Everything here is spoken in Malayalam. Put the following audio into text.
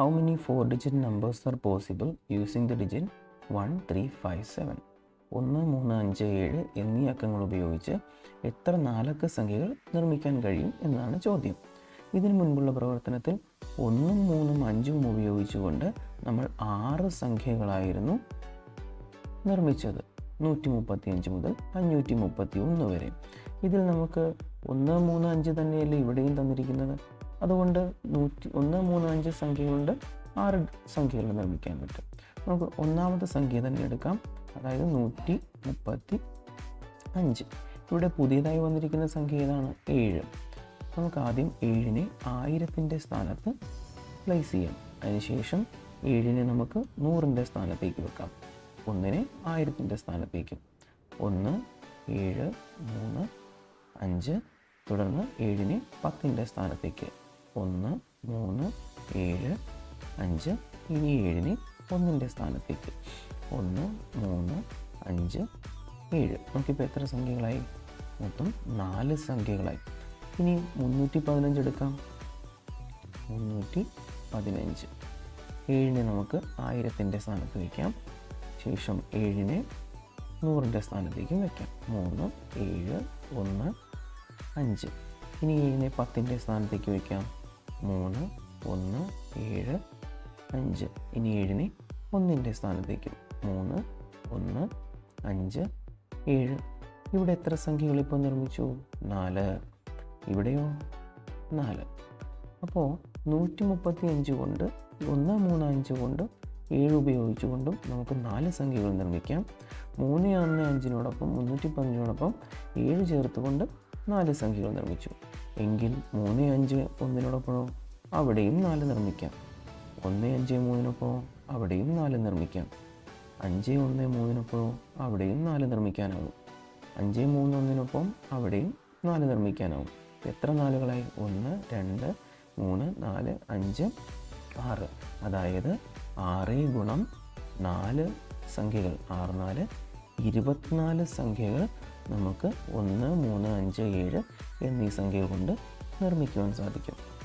How many four digit numbers are possible using the digit one three five seven ഒന്ന് മൂന്ന് അഞ്ച് ഏഴ് എന്നീ അക്കങ്ങൾ ഉപയോഗിച്ച് എത്ര നാലക്ക സംഖ്യകൾ നിർമ്മിക്കാൻ കഴിയും എന്നാണ് ചോദ്യം. ഇതിനു മുൻപുള്ള പ്രവർത്തനത്തിൽ ഒന്നും മൂന്നും അഞ്ചും ഉപയോഗിച്ചുകൊണ്ട് നമ്മൾ ആറ് സംഖ്യകളായിരുന്നു നിർമ്മിച്ചത്. നൂറ്റി മുപ്പത്തി അഞ്ച് മുതൽ അഞ്ഞൂറ്റി മുപ്പത്തി ഒന്ന് വരെ. ഇതിൽ നമുക്ക് ഒന്ന് മൂന്ന് അഞ്ച് തന്നെയല്ലേ ഇവിടെയും തന്നിരിക്കുന്നത്. അതുകൊണ്ട് നൂറ്റി ഒന്ന് മൂന്ന് അഞ്ച് സംഖ്യകളുണ്ട് ആറ് സംഖ്യകൾ നിർമ്മിക്കാൻ പറ്റും. നമുക്ക് ഒന്നാമത്തെ സംഖ്യ തന്നെ എടുക്കാം. അതായത് നൂറ്റി മുപ്പത്തി അഞ്ച് ഇവിടെ പുതിയതായി വന്നിരിക്കുന്ന സംഖ്യ ഏതാണ്? ഏഴ്. നമുക്ക് ആദ്യം ഏഴിനെ ആയിരത്തിന്റെ സ്ഥാനത്ത് പ്ലേസ് ചെയ്യാം. അതിനുശേഷം ഏഴിനെ നമുക്ക് നൂറിന്റെ സ്ഥാനത്തേക്ക് വെക്കാം. ഒന്നിനെ ആയിരത്തിന്റെ സ്ഥാനത്തേക്കും. ഒന്ന് ഏഴ് മൂന്ന് അഞ്ച് തുടർന്ന് ഏഴിന് പത്തിന്റെ സ്ഥാനത്തേക്ക്. ഒന്ന് മൂന്ന് ഏഴ് അഞ്ച് ഇനി ഏഴിന് ഒന്നിന്റെ സ്ഥാനത്തേക്ക്. ഒന്ന് മൂന്ന് അഞ്ച് ഏഴ്. നമുക്കിപ്പോൾ എത്ര സംഖ്യകളായി? മൊത്തം നാല് സംഖ്യകളായി. ഇനി മുന്നൂറ്റി പതിനഞ്ച് എടുക്കാം. മുന്നൂറ്റി പതിനഞ്ച്. ഏഴിനെ നമുക്ക് ആയിരത്തിന്റെ സ്ഥാനത്ത് വയ്ക്കാം. ശേഷം ഏഴിനെ നൂറിന്റെ സ്ഥാനത്തേക്കും വയ്ക്കാം. മൂന്ന് ഏഴ് ഒന്ന് അഞ്ച്. ഇനി ഏഴിനെ പത്തിന്റെ സ്ഥാനത്തേക്ക് വയ്ക്കാം. മൂന്ന് ഒന്ന് ഏഴ് അഞ്ച്. ഇനി ഏഴിനെ ഒന്നിന്റെ സ്ഥാനത്തേക്ക് മൂന്ന് ഒന്ന് അഞ്ച് ഏഴ്. ഇവിടെ എത്ര സംഖ്യകൾ ഇപ്പോൾ നിർമ്മിച്ചു? നാല്. ഇവിടെയോ? നാല്. അപ്പോൾ നൂറ്റി മുപ്പത്തി അഞ്ച് കൊണ്ട് ഒന്ന് മൂന്ന് അഞ്ച് കൊണ്ട് ഏഴ് ഉപയോഗിച്ചുകൊണ്ടും നമുക്ക് നാല് സംഖ്യകൾ നിർമ്മിക്കാം. മൂന്ന് ഒന്ന് അഞ്ചിനോടൊപ്പം മുന്നൂറ്റി പതിനഞ്ചിനോടൊപ്പം ഏഴ് ചേർത്തുകൊണ്ട് നാല് സംഖ്യകൾ നിർമ്മിച്ചു. എങ്കിൽ മൂന്ന് അഞ്ച് ഒന്നിനോടൊപ്പമോ അവിടെയും നാല് നിർമ്മിക്കാം. ഒന്ന് അഞ്ച് മൂന്നിനൊപ്പമോ അവിടെയും നാല് നിർമ്മിക്കാം. അഞ്ച് ഒന്ന് മൂന്നിനൊപ്പമോ അവിടെയും നാല് നിർമ്മിക്കാനാവും. അഞ്ച് മൂന്ന് ഒന്നിനൊപ്പം അവിടെയും നാല് നിർമ്മിക്കാനാവും. എത്ര നാലുകളായി? ഒന്ന് രണ്ട് മൂന്ന് നാല് അഞ്ച് ആറ്. അതായത് ആറ് ഗുണം നാല് സംഖ്യകൾ. ആറ് നാല് ഇരുപത്തിനാല് സംഖ്യകൾ നമുക്ക് ഒന്ന് മൂന്ന് അഞ്ച് ഏഴ് എന്നീ സംഖ്യകൾ കൊണ്ട് നിർമ്മിക്കുവാൻ സാധിക്കും.